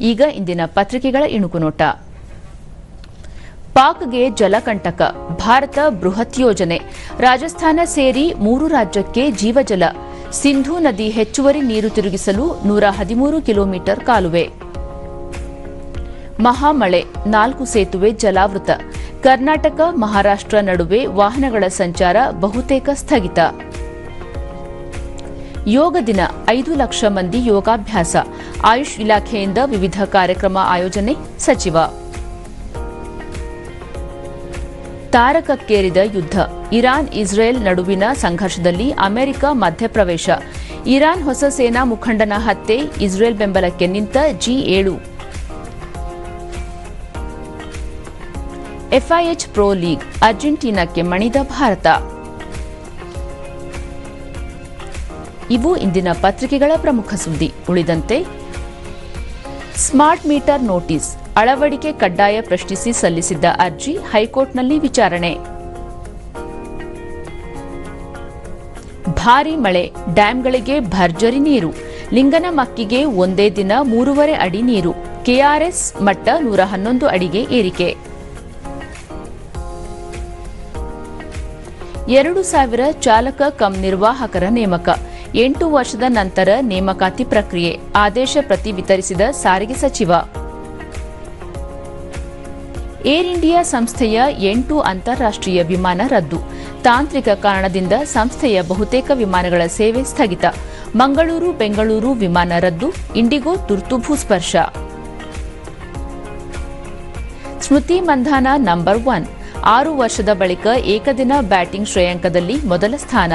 ಈಗ ಇಂದಿನ ಪತ್ರಿಕೆಗಳ ಇಣುಕುನೋಟ. ಪಾಕ್ಗೆ ಜಲಕಂಟಕ ಭಾರತ ಬೃಹತ್ ಯೋಜನೆ. ರಾಜಸ್ಥಾನ ಸೇರಿ ಮೂರು ರಾಜ್ಯಕ್ಕೆ ಜೀವಜಲ. ಸಿಂಧೂ ನದಿ ಹೆಚ್ಚುವರಿ ನೀರು ತಿರುಗಿಸಲು ನೂರ ಹದಿಮೂರು ಕಿಲೋಮೀಟರ್ ಕಾಲುವೆ. ಮಹಾಮಳೆ, ನಾಲ್ಕು ಸೇತುವೆ ಜಲಾವೃತ. ಕರ್ನಾಟಕ, ಮಹಾರಾಷ್ಟ್ರ ನಡುವೆ ವಾಹನಗಳ ಸಂಚಾರ ಬಹುತೇಕ ಸ್ಥಗಿತ. ಯೋಗ ದಿನ ಐದು ಲಕ್ಷ ಮಂದಿ ಯೋಗಾಭ್ಯಾಸ. ಆಯುಷ್ ಇಲಾಖೆಯಿಂದ ವಿವಿಧ ಕಾರ್ಯಕ್ರಮ ಆಯೋಜನೆ ಸಚಿವ. ತಾರಕಕ್ಕೇರಿದ ಯುದ್ಧ. ಇರಾನ್ ಇಸ್ರೇಲ್ ನಡುವಿನ ಸಂಘರ್ಷದಲ್ಲಿ ಅಮೆರಿಕ ಮಧ್ಯಪ್ರವೇಶ. ಇರಾನ್ ಹೊಸ ಸೇನಾ ಮುಖಂಡನ ಹತ್ಯೆ, ಇಸ್ರೇಲ್ ಬೆಂಬಲಕ್ಕೆ ನಿಂತ ಜಿ ಏಳು. ಎಫ್ಐಎಚ್ ಪ್ರೊ ಲೀಗ್, ಅರ್ಜೆಂಟೀನಾಕ್ಕೆ ಮಣಿದ ಭಾರತ. ಇವು ಇಂದಿನ ಪತ್ರಿಕೆಗಳ ಪ್ರಮುಖ ಸುದ್ದಿ. ಉಳಿದಂತೆ, ಸ್ಮಾರ್ಟ್ ಮೀಟರ್ ನೋಟಿಸ್, ಅಳವಡಿಕೆ ಕಡ್ಡಾಯ ಪ್ರಶ್ನಿಸಿ ಸಲ್ಲಿಸಿದ್ದ ಅರ್ಜಿ ಹೈಕೋರ್ಟ್ನಲ್ಲಿ ವಿಚಾರಣೆ. ಭಾರೀ ಮಳೆ ಡ್ಯಾಂಗಳಿಗೆ ಭರ್ಜರಿ ನೀರು. ಲಿಂಗನಮಕ್ಕಿಗೆ ಒಂದೇ ದಿನ ಮೂರುವರೆ ಅಡಿ ನೀರು. ಕೆಆರ್ಎಸ್ ಮಟ್ಟ ನೂರ ಹನ್ನೊಂದು ಅಡಿಗೆ ಏರಿಕೆ. ಎರಡು ಸಾವಿರ ಚಾಲಕ ಕಂ ನಿರ್ವಾಹಕರ ನೇಮಕ. ಎಂಟು ವರ್ಷದ ನಂತರ ನೇಮಕಾತಿ ಪ್ರಕ್ರಿಯೆ, ಆದೇಶ ಪ್ರತಿ ವಿತರಿಸಿದ ಸಾರಿಗೆ ಸಚಿವ. ಏರ್ ಇಂಡಿಯಾ ಸಂಸ್ಥೆಯ ಎಂಟು ಅಂತಾರಾಷ್ಟ್ರೀಯ ವಿಮಾನ ರದ್ದು. ತಾಂತ್ರಿಕ ಕಾರಣದಿಂದ ಸಂಸ್ಥೆಯ ಬಹುತೇಕ ವಿಮಾನಗಳ ಸೇವೆ ಸ್ಥಗಿತ. ಮಂಗಳೂರು, ಬೆಂಗಳೂರು ವಿಮಾನ ರದ್ದು, ಇಂಡಿಗೋ ತುರ್ತು ಭೂಸ್ಪರ್ಶ. Smriti Mandhana number one. ಆರು ವರ್ಷದ ಬಳಿಕ ಏಕದಿನ ಬ್ಯಾಟಿಂಗ್ ಶ್ರೇಯಾಂಕದಲ್ಲಿ ಮೊದಲ ಸ್ಥಾನ.